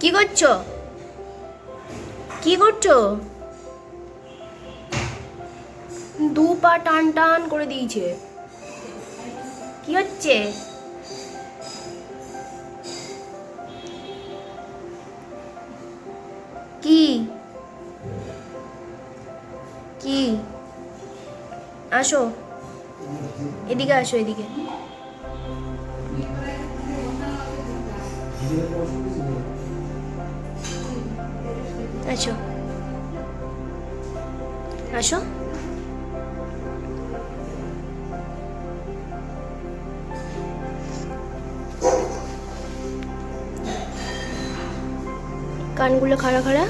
কি করছ? কি করছ? দু পা টান টান করে দিয়েছে। কি হচ্ছে? কি? কি? আসো। এদিকে আসো, এদিকে। আসো আসো। কানগুলো খাড়া খাড়া,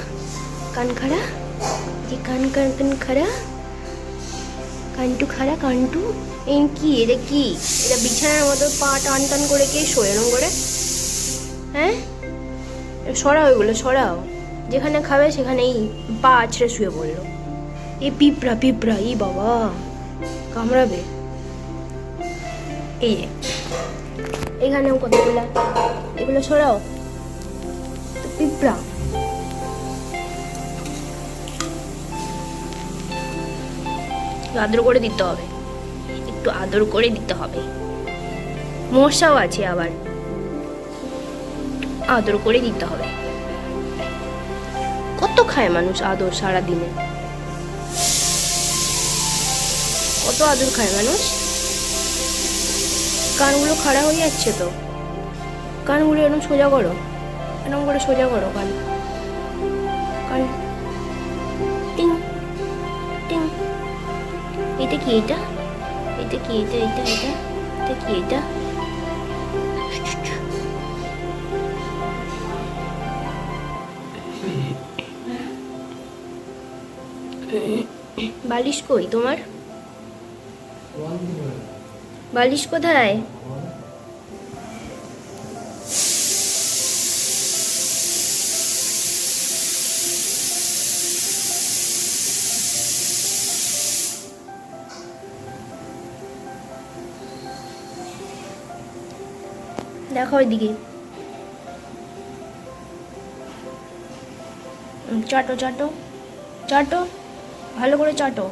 কান খাড়া যে কান কান কান খাড়া, কানটু খাড়া, কানটু। এই কি, এটা কি? এটা বিছানার মতো পা টান টান করে কে শোয় এরম করে? হ্যাঁ? সরাও এগুলো, সরাও। যেখানে খাবে সেখানেই পা আছড়ে শুয়ে পড়ল। এ পিঁপড়া পিঁপড়া, ই বাবা, কামড়াবে? এই এখানেও কতগুলো? এগুলো সরাও পিঁপড়া। আদর করে দিতে হবে। একটু আদর করে দিতে হবে। মশাও আছে আবার। আদর করে দিতে হবে। খায় মানুষ আদর সারা দিনে কত আদর খায় মানুষ? কানগুলো খাড়া হয়ে যাচ্ছে তো। কানগুলো এরকম সোজা করো এরকম করে সোজা করো কান। কান। টিং টিং। এটা কি এটা? এটা কি এটা? এটা এটা? এটা কি এটা? বালিশ কই তোমার? বালিশ কোথায়? দেখো ওইদিকে। চাটো চাটো চাটো। ভালো করে চাটো।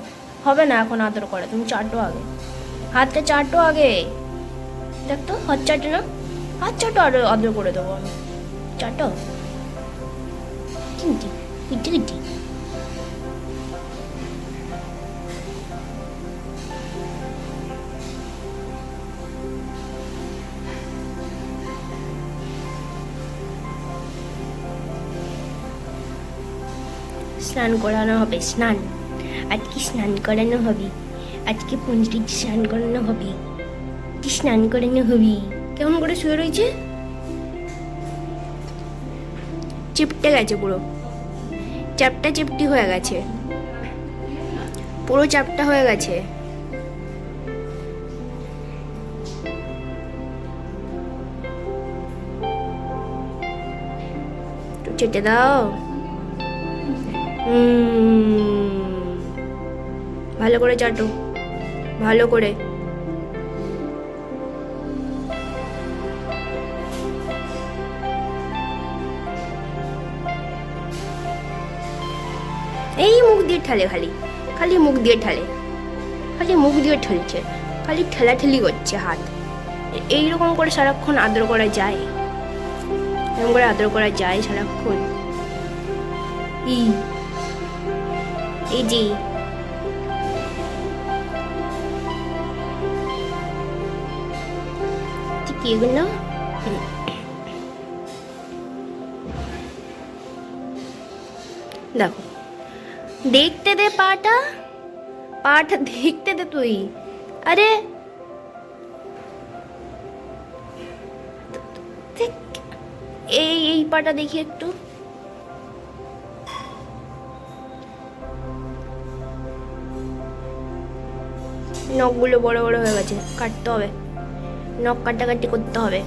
হবে না এখন আদর করে, তুমি চাটো আগে। হাতটা চাটো আগে। দেখ তো, হাত চাটে না? হাত চাটো আরও আদর করে দেবো আমি। চাটো? কিনটি কিটি কিটি। স্নান করানো হবে, স্নান। আজকে স্নান করানো হবে। আজকে পঞ্চটির স্নান করানো হবে। স্নান করানো হবে। কেমন করে শুয়ে রয়েছে? চিপটে গেছে পুরো। চাপটা চিপটি হয়ে গেছে। পুরো চাপটা হয়ে গেছে। চেটে দাও। হুম। ভালো করে চাটো। ভালো করে। এই মুখ দিয়ে ঠালে খালি। খালি মুখ দিয়ে ঠালে। খালি মুখ দিয়ে ঠেলছে। খালি ঠেলাঠেলি করছে হাত। এইরকম করে সারাক্ষণ আদর করা যায়। এরকম করে আদর করা যায় সারাক্ষণ। ই। এই যে এগুলো দেখো, দেখতে দে পাটা পাটা দেখতে দে তুই। আরে এই এই পাটা দেখি একটু। নখগুলো বড় বড় হয়ে গেছে, কাটতে হবে। নখ কাটাকাটি করতে হবে।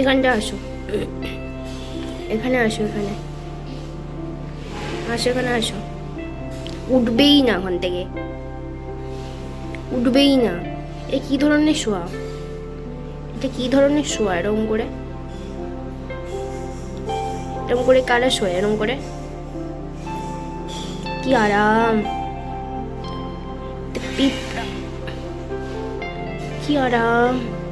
এখানটা আসো। এখানে আসো এখানে। আসো এখানে আসো। উঠবেই না ওখান থেকে। উঠবেই না। এ কি ধরনের শোয়া? এটা কি ধরনের শোয়া? এরকম করে। এরকম করে কারা শোয়? এরকম করে। কি আরাম। কি আরাম।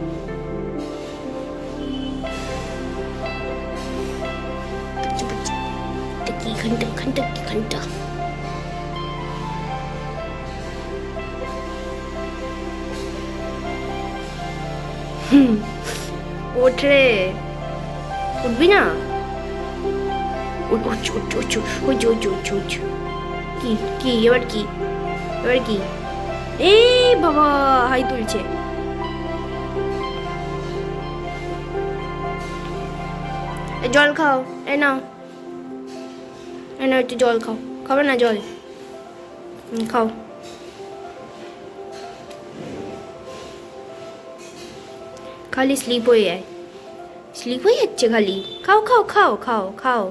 ঘণ্টা ঘণ্টা ঘণ্টা হুম ওঠ রে উঠবি না কি কি এবার কি এবার কি এই বাবা হাই তুলছে জল খাও এ নাও নাও একটু জল খাও। খাবে না জল? খাও। খালি স্লিপ হয়ে যায়। স্লিপ হয়ে যাচ্ছে খালি। খাও খাও খাও খাও খাও।